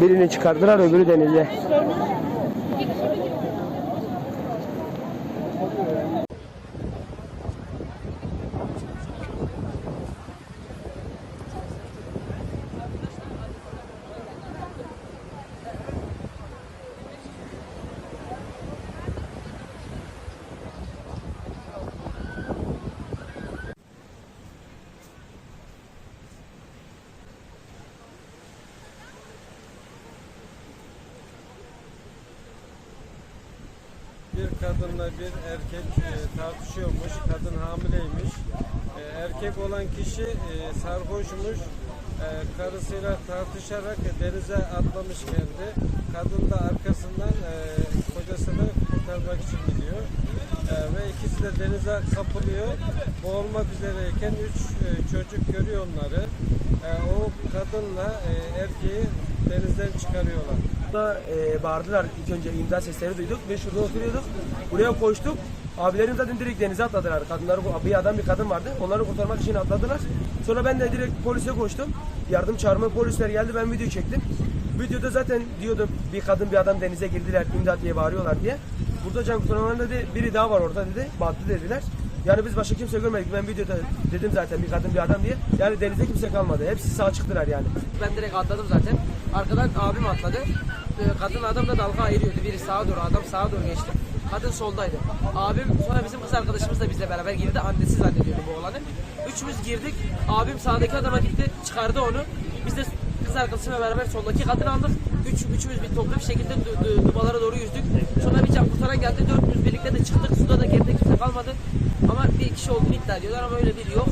Birini çıkardılar öbürü denizde. Bir kadınla bir erkek e, tartışıyormuş. Kadın hamileymiş. E, erkek olan kişi e, sarhoşmuş. Karısıyla tartışarak denize atlamış kendi. Kadın da arkasından kocasını kurtarmak için gidiyor. Ve ikisi de denize kapılıyor. Boğulmak üzereyken üç çocuk görüyor onları. E, o kadınla e, erkeği denizden çıkarıyorlar. Burada e, bağırdılar ilk önce imdat sesleri duyduk ve şurada oturuyorduk. Buraya koştuk. Abilerim zaten direkt denize atladılar. Kadınları, bir adam bir kadın vardı. Onları kurtarmak için atladılar. Sonra ben de direkt polise koştum. Yardım çağırma polisler geldi. Ben video çektim. Videoda zaten diyordum bir kadın bir adam denize girdiler imdat diye bağırıyorlar diye. Burada can kurtaranların dedi biri daha var orada dedi. Battı dediler. Yani biz başka kimse görmedik. Ben videoda dedim zaten bir kadın bir adam diye. Yani denizde kimse kalmadı. Hepsi sağ çıktılar yani. Ben direkt atladım zaten. Arkadan abim atladı. Ee, Kadın adam da dalga ayırıyordu. Biri sağa doğru, adam sağa doğru geçti. Kadın soldaydı. Abim sonra bizim kız arkadaşımız da bizle beraber girdi. Annesi zannediyordu bu olanı. Üçümüz girdik. Abim sağdaki adama gitti. Çıkardı onu. Biz de kız arkadaşımla beraber soldaki kadını aldık. Üç, üçümüz bir toplu bir şekilde du- du- dubalara doğru yüzdük. Sonra bir can kurtaran geldi. Dördümüz birlikte de çıktık. Suda da kimse kalmadı. Ama bir kişi olduğunu iddia ediyorlar ama öyle biri yok.